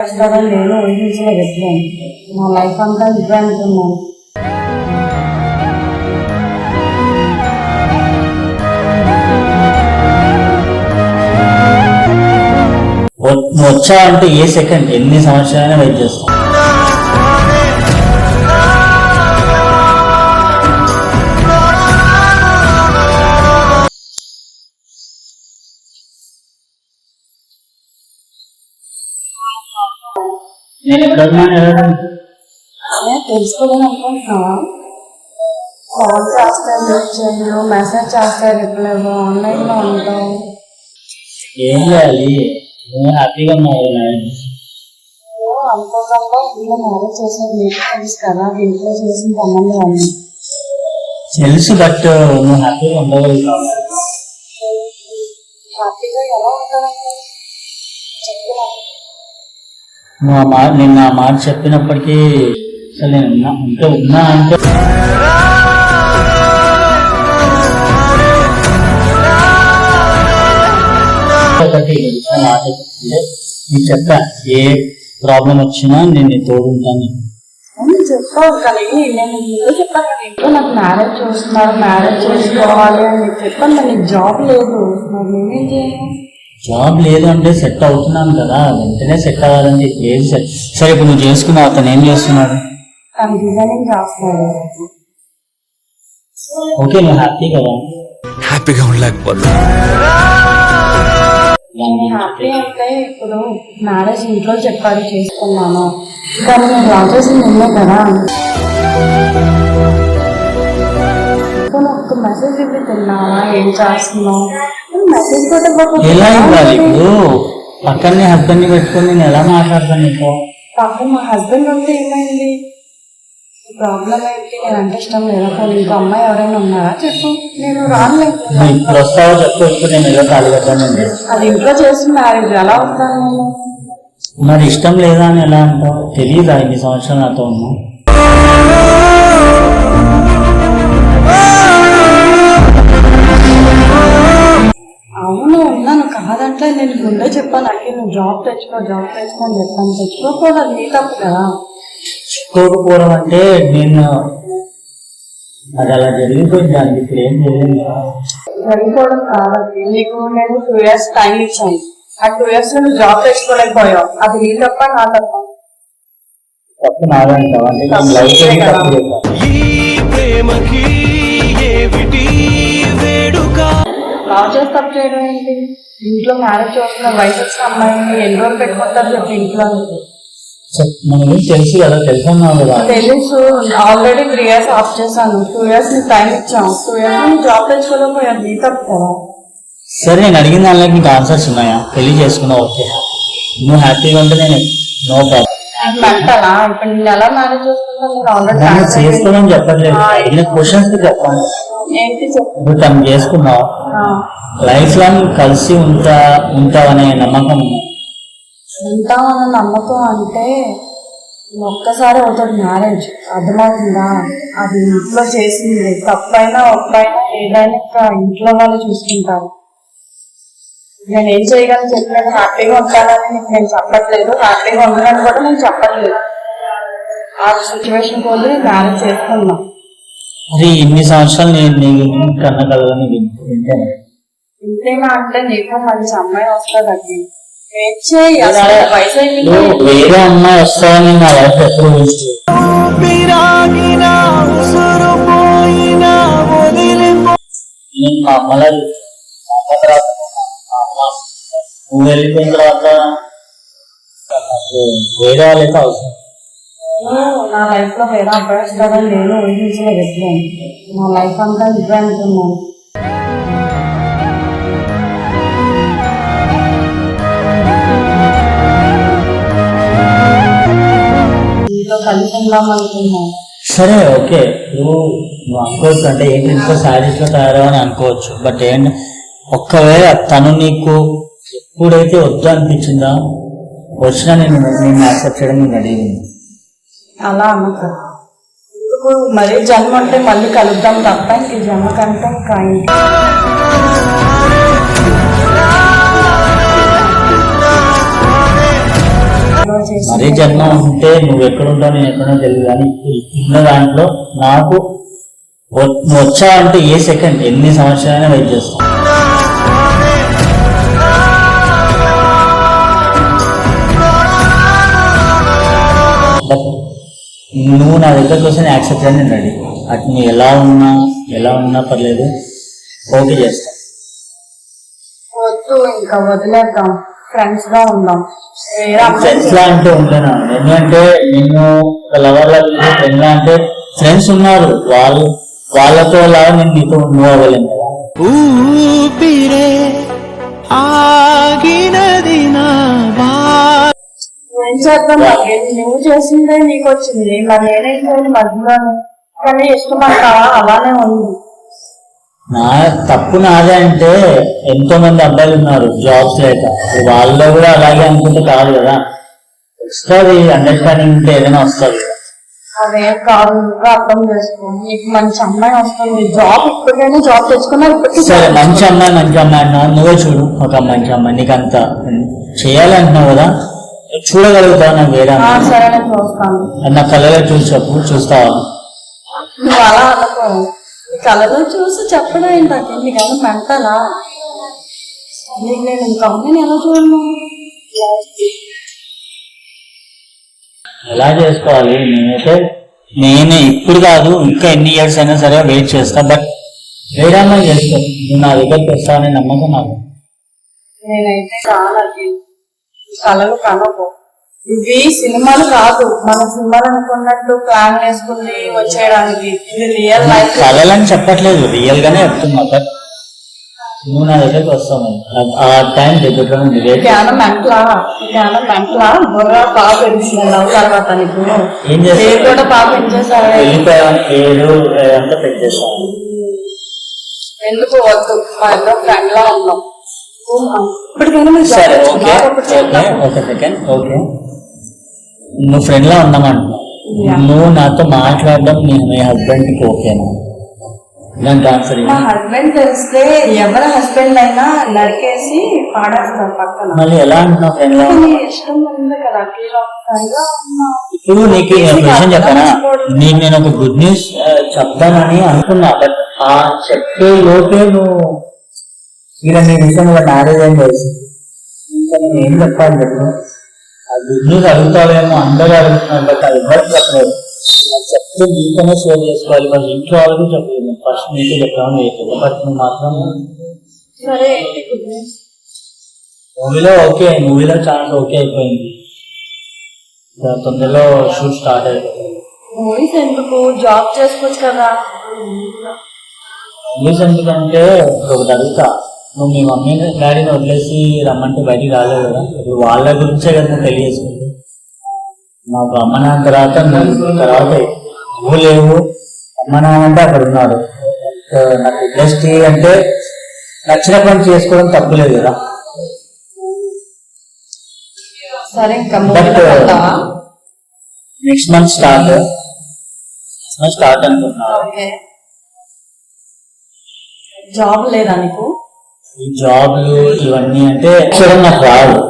కష్టాలను నేను ఊహించిన ఎప్పుడు నా లైఫ్ అంతా ఇదే అనుకున్నాను వ- నువ్వు ఏ సెకండ్ ఎన్ని సంవత్సరాలైనా వెయిట్ చేస్తాం. తెలుసుకోవాలని అనుకుంటున్నావా? కాల్ చేస్తే లిఫ్ట్ చేయరు మెసేజ్ చేస్తే రిప్లై ఆన్లైన్లో ఉంటావు. ఏం చేయాలి? నువ్వు హ్యాపీగా ఉన్నావు. అనుకోకుండా ఇంట్లో మ్యారేజ్ నీకు తెలుసు కదా ఇంట్లో చేసిన సంబంధం తెలుసు బట్ నువ్వు హ్యాపీగా ఉండగలుగుతావు హ్యాపీగా ఎలా ఉంటానండి చెప్పు నువ్వు ఆ మాట నిన్న ఆ మాట చెప్పినప్పటికీ అసలు నేను ఉన్నా ఉంటే ఉన్నా అంటే ఒకటి ఈ మాట చెప్పా ఏ ప్రాబ్లం వచ్చినా నేను తోడుంటాను. అవును చెప్పావు కానీ నేను ముందు చెప్పాను. కదా ఇంట్లో నాకు మ్యారేజ్ చూస్తున్నారు మ్యారేజ్ చేసుకోవాలి అని చెప్పాను జాబ్ లేదు. మరి నేనేం చేయను జాబ్ లేదు అంటే సెట్ అవుతున్నాను కదా వెంటనే సెట్ అవ్వాలంటే ఏది సెట్? సరే ఇప్పుడు నువ్వు చేసుకున్నావు అతను ఏం చేస్తున్నాడు? ఓకే నువ్వు హ్యాపీ కదా? హ్యాపీగా ఉండలేకపోతున్నా నేను హ్యాపీ అంటే ఇప్పుడు మ్యారేజ్ ఇంట్లో చెప్పాడు చేసుకున్నాను. కానీ నేను లవ్ చేసింది నిన్నే కదా ఒక్క మెసేజ్ తిన్నావా? ఏం చేస్తున్నావు? ఎలా ఇవ్వాలి? ఇప్పుడు పక్కనే హస్బెండ్ని పెట్టుకొని నేను ఎలా మాట్లాడతాను నీకు పాపం మా హస్బెండ్ ఉంటే ఏమైంది? ప్రాబ్లం ఏంటి నేను అంటే ఇష్టం లేదా. పోనీ ఇంకో అమ్మాయి ఎవరైనా ఉన్నారా? చెప్పు. నేను రానులేదు నువ్వు ఇప్పుడు వస్తావో చెప్పు ఇప్పుడు నేను ఏదో ఖాళీ కట్టానండి అది ఇంట్లో చేసిన మ్యారేజ్ ఎలా వస్తాను నేను మరి ఇష్టం లేదా అని ఎలా అంటావు? తెలియదా ఇన్ని సంవత్సరాలు నాతో ఉన్నావు కాదంటే నేను ముందే చెప్పాను అక్కడ నువ్వు జాబ్ తెచ్చుకో జాబ్ తెచ్చుకో అని చెప్పాను తెచ్చుకోకూడదు నీ తప్పు కదా. చూడకపోవడం అంటే నేను అది అలా జరిగిపోయింది దానికి ఇప్పుడు ఏం చేయలేదు సరిపోవడం కాదండి నీకు నేను టూ ఇయర్స్ టైం ఇచ్చాను. ఆ టూ ఇయర్స్ నువ్వు జాబ్ తెచ్చుకోలేకపోయావు. అది నీ తప్ప నా తప్ప? తప్పు నాదంటావు? అంటే లైఫ్ ఈ ప్రేమకి ఏమిటి? లవ్ చేసి తప్పు చేయడం ఏంటి? ఇంట్లో మ్యారేజ్ చూస్తున్న వయసు వచ్చిన అమ్మాయిని ఎన్ని రోజులు పెట్టుకుంటారు చెప్పి ఇంట్లో చెప్- మన గురించి తెలుసు కదా తెలుసున్నావు కదా. తెలుసు. ఆల్రెడీ త్రీ ఇయర్స్ ఆఫ్ చేశాను. టూ ఇయర్స్ నీకు టైం ఇచ్చాను టూ ఇయర్స్ జాబ్ తెచ్చుకోలేకపోయావు నీ తప్పు సరే నేను అడిగిన దానికి నీకు ఆన్సర్స్ ఉన్నాయా? పెళ్ళి చేసుకున్నావు ఓకే. నువ్వు హ్యాపీగా ఉంటే నేను నో ప్రాబ్లం మెంటలా ఇప్పుడు నేను ఎలా మేనేజ్ నేను చేసుకోవడం చెప్పట్లేదు అడిగిన క్వశ్చన్స్ చెప్పాను నువ్వు తను చేసుకున్నావు. లైఫ్ లాంగ్ కలిసి ఉంటా ఉంటావనే నమ్మకం. ఉంటామన్న నమ్మకం అంటే ఒక్కసారి అవుతుంది మ్యారేజ్ అర్థమవుతుందా? అది ఇంట్లో చేసింది. తప్పైనా ఒప్పైనా ఏదైనా ఇంట్లో వాళ్ళు చూసుకుంటారు. నేను ఏం చేయగలను చెప్పలేదు. హ్యాపీగా ఉంటానని నీకు నేను చెప్పట్లేదు. హ్యాపీగా ఉండనని కూడా నేను చెప్పట్లేదు. ఆ సిచ్యువేషన్ కోసం నేను మ్యారేజ్ చేసుకున్నా మరి ఇన్ని సంవత్సరాలు నేను నీ కన్న కలవని వింటాను ఇంతేనా అంటే నీకు మంచి అమ్మాయి వస్తుంది అది వేరే అమ్మాయి వస్తావని నా లైఫ్ ఎప్పుడు నేను మా అమ్మలా చూస్తాను. తర్వాత మా అమ్మ. నువ్వు వెళ్ళిపోయిన తర్వాత నాకు వేరే వాళ్ళైతే అవసరం నేను నా లైఫ్లో వేరే అబ్బాయి వస్తాడని నేను ఊహించలేదు ఎప్పుడు నా లైఫ్ అంతా ఇదే అనుకున్నాను ఇంట్లో కలిసి ఉందాం అనుకున్నాను సరే ఓకే నువ్వు నువ్వు అనుకోవచ్చు అంటే ఏంటి ఇంట్లో శారీస్లో తయారవని అనుకోవచ్చు బట్ ఏంటి ఒక్కవేళ తను నీకు ఎప్పుడైతే వద్దు అనిపించిందా వచ్చినా నేను నేను యాక్సెప్ట్ చేయడం నేను అడిగింది అలా ఇప్పుడు మరీ జన్మ అంటే మళ్ళీ కలుద్దాం తప్ప ఈ జన్మ కంటే చేసి మరీ జన్మ ఉంటే నువ్వు ఎక్కడుంటావు నేను ఎక్కడో తెలియదు కానీ ఉన్న దాంట్లో నాకు వచ్చావంటే ఏ సెకండ్ ఎన్ని సంవత్సరాలైనా వెయిట్ చేస్తాను నువ్వు నా దగ్గరకు వస్తే నేను యాక్సెప్ట్ చేయని నేను రెడీ. అటు నువ్వు ఎలా ఉన్నా ఎలా ఉన్నా పర్లేదు ఓకే చేస్తా. వద్దు ఇంకా వదిలేద్దాం. ఫ్రెండ్స్గా ఉందాం. వేరే ఫ్రెండ్స్ లా అంటే ఉండలేను? ఎందుకంటే నిన్ను లవర్ లా ఫ్రెండ్ లా అంటే ఫ్రెండ్స్ ఉన్నారు వాళ్ళు వాళ్ళతో లాగా నేను నీతో మూవ్ అవ్వలేను కదా. ఊపిరే ఆగినది నా బా ఏం చేద్దాం. నువ్వు చేసిందే నీకు వచ్చింది. మరి నేనేం చేయాలి మధ్యలోనే కానీ ఇష్టం అంటావా అలానే ఉంది. నా తప్పు నాదే అంటే ఎంతో మంది అబ్బాయిలు ఉన్నారు జాబ్స్ లేక. వాళ్ళు కూడా అలాగే అనుకుంటే కాదు కదా. వస్తుంది అండర్స్టాండింగ్ ఉంటే ఏదైనా వస్తుంది. అదేం కాదు నువ్వు అర్థం చేసుకో. నీకు మంచి అమ్మాయి వస్తుంది. జాబ్ ఇప్పటికైనా జాబ్ తెచ్చుకున్నా ఇప్పటికీ సరే మంచి అమ్మాయి మంచి అమ్మాయి అన్నా నువ్వే చూడు ఒక మంచి అమ్మాయి. నీకు అంత చేయాలంటున్నావు కదా. చూడగలుగుతావు నాకు వేరే చూస్తాను. నా కళ్ళలో చూసి చెప్పు చూస్తావా? నువ్వు అలా అనుకో. కళలో చూసి చెప్పడం ఏంటంటే నీకన్నా మెంటలా? నీకు నేను ఇంకా నేను ఎలా చూడను? ఎలా చేసుకోవాలి? నేనైతే నేనే ఇప్పుడు కాదు ఇంకా ఎన్ని ఇయర్స్ అయినా సరే వెయిట్ చేస్తా. బట్ వేరే నువ్వు నా దగ్గరికి వస్తావనే నమ్మకం నాకు. నేనైతే చాలా కళలు కనవు ఇవి సినిమాలు కాదు. మన సినిమాలు అనుకున్నట్టు ప్లాన్ వేసుకుని వచ్చేయడానికి ఇది రియల్ లైఫ్ కళలని చెప్పట్లేదు. రియల్ గానే చెప్తున్నా. బట్ నువ్వు నా దగ్గరికి వస్తావు. ఆ- టైం దగ్గరలో ఉంది ధ్యానం మెంట్లా ధ్యానం మెంట్లా బుర్ర బాగా పెరిగింది లవ్ తర్వాత నీకు. ఏం చేస్తావు? కూడా బాగా పెంచేసావే వెళ్ళిపోయావని ఏడు అంతా పెట్టేస్తాను ఎందుకు వద్దు? మా ఇద్దరు ఫ్రెండ్ లా ఉన్నాం. సరే ఓకే. ఓకే. ఒక సెకండ్ ఓకే నువ్వు ఫ్రెండ్ లా Yeah. నువ్వు నాతో మాట్లాడడం నీ మీ హస్బెండ్కి ఓకేనా దానికి ఆన్సర్ మా హస్బెండ్ తెలిస్తే ఎవరి హస్బెండ్ అయినా నరికేసి పాడేస్తారు పక్కన. మళ్ళీ ఎలా అంటున్నావు ఫ్రెండ్ లా నీ ఇష్టం ఉంది కదా అఖిల ఫ్రెండ్గా ఉన్నావు. ఇప్పుడు నీకు నేను విషయం చెప్పానా? నీకు నేను ఒక గుడ్ న్యూస్ చెప్తానని అనుకున్నా బట్ ఆ చెప్పే లోపే నువ్వు ఇక నీ విషయం మ్యారేజ్ అయింది తెలుసు? ఇంకా నేను ఏం చెప్పాలి చెప్పు. ఆ న్యూస్ అడుగుతావేమో అందరూ అడుగుతున్నారు బట్ అది ఎవరికి చెప్పలేదు చెప్తే నీతోనే షేర్ చేసుకోవాలి వాళ్ళ ఇంట్లో వాళ్ళకి చెప్పలేదు. ఫస్ట్ నీకే చెప్తామని చెప్పలేదు బట్ నువ్వు మాత్రం? మూవీలో ఓకే మూవీలో ఛాన్స్ ఓకే అయిపోయింది. తొందరలో షూట్ స్టార్ట్ అయిపోతుంది మూవీస్ ఎందుకు? జాబ్ చేసుకోవచ్చు కదా. ఇంగ్లీష్ ఎందుకంటే ఒకటి అడుగుతా. నువ్వు మీ మమ్మీ డాడీని వదిలేసి రమ్మంటే బయటికి రాలేదు కదా. ఇప్పుడు వాళ్ళ గురించే కదా తెలియజేసుకుంది. మాకు అమ్మ నాన్న తర్వాత తర్వాత నువ్వు లేవు అమ్మ నాన్న అంటే అక్కడ ఉన్నారు సో నాకు ఇండస్ట్రీ అంటే నచ్చిన పని చేసుకోవడం తప్పులేదు కదా. Next month start next month start అనుకుంటున్నారు ఓకే జాబ్ లేదా నీకు? జాబ్లు ఇవన్నీ అంటే చేయడం నాకు రాదు.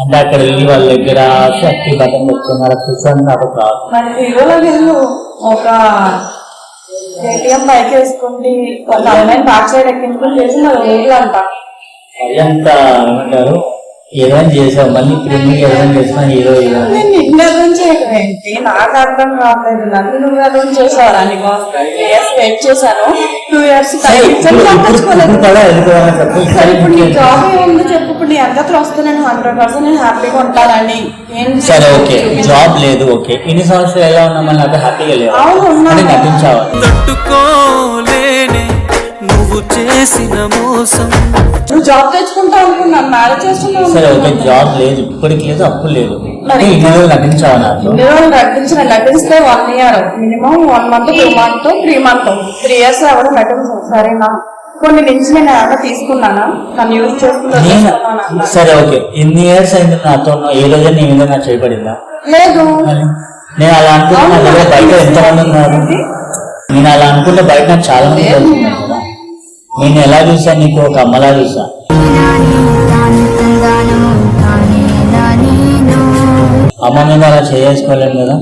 అంటే అక్కడ వెళ్ళి వాళ్ళ దగ్గర శక్తి బటన్ పెట్టుకున్నారు? కూర్చొని నాకు రాదు. మరి హీరోలో వెళ్ళు ఒక ఏటీఎం బైక్ వేసుకుంటే అమ్మాయిని బ్యాక్ సైడ్ ఎక్కించుకుని చేసి మరి ఊర్లో అంట మరి అంత ఏమంటారు? ఏదైనా చేసావు మళ్ళీ ఇప్పుడు ఏదైనా చేసినా హీరో హీరో నేను నిన్ను అర్థం చేయడం ఏంటి? నాకు అర్థం కావట్లేదు. నన్ను నువ్వు అర్థం చేసావరా నీకు? ఇయర్స్ వెయిట్ చేశాను. టూ ఇయర్స్ సరే, ఇప్పుడు చెప్పు సరే ఇప్పుడు నీ జాబ్ ఏముందో చెప్పు ఇప్పుడు నీ అంతట్లో వస్తే నేను హండ్రెడ్ పర్సెంట్ నేను హ్యాపీగా ఉంటానని. ఏం సరే ఓకే. జాబ్ లేదు ఓకే. ఇన్ని సంవత్సరాలు ఎలా ఉన్నామని నాకు హ్యాపీగా లేదు. అవును, ఉన్నాను. అంటే నటించావా? తట్టుకోలేనే నువ్వు చేసిన మోసం. నువ్వు జాబ్ తెచ్చుకుంటావు అనుకున్నాను మ్యారేజ్ చేస్తున్నావు సరే ఓకే. జాబ్ లేదు ఇప్పటికి లేదు అప్పుడు లేదు. ఇన్ని రోజులు నటించావా నాకు ఇన్ని రోజులు నటించిన నటిస్తే one year minimum one month two month three month three years ఎవరు నటించారు సరేనా? కొన్ని నుంచి నేను ఏమైనా తీసుకున్నానా? నన్ను యూజ్ చేసుకుంటూ నేను వదిలేసుకున్నానా? సరే ఓకే. ఇన్ని ఇయర్స్ అయింది నాతో. ఏ రోజు నీ మీద నాకు చేయబడిందా? లేదు. నేను అలా అనుకుంటే నా దగ్గర బయట ఎంతమంది ఉన్నారు? నేను అలా అనుకుంటే బయట నాకు చాలా మంది నేను ఎలా చూసా నీకు ఒక అమ్మలా చూసా అమ్మ మీద అలా చేసుకోలేను కదా.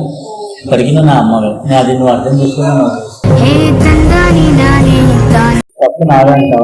ఇప్పటికీ నా అమ్మవే. నేను అది నువ్వు అర్థం చేసుకున్నాను తప్పు నాదంటే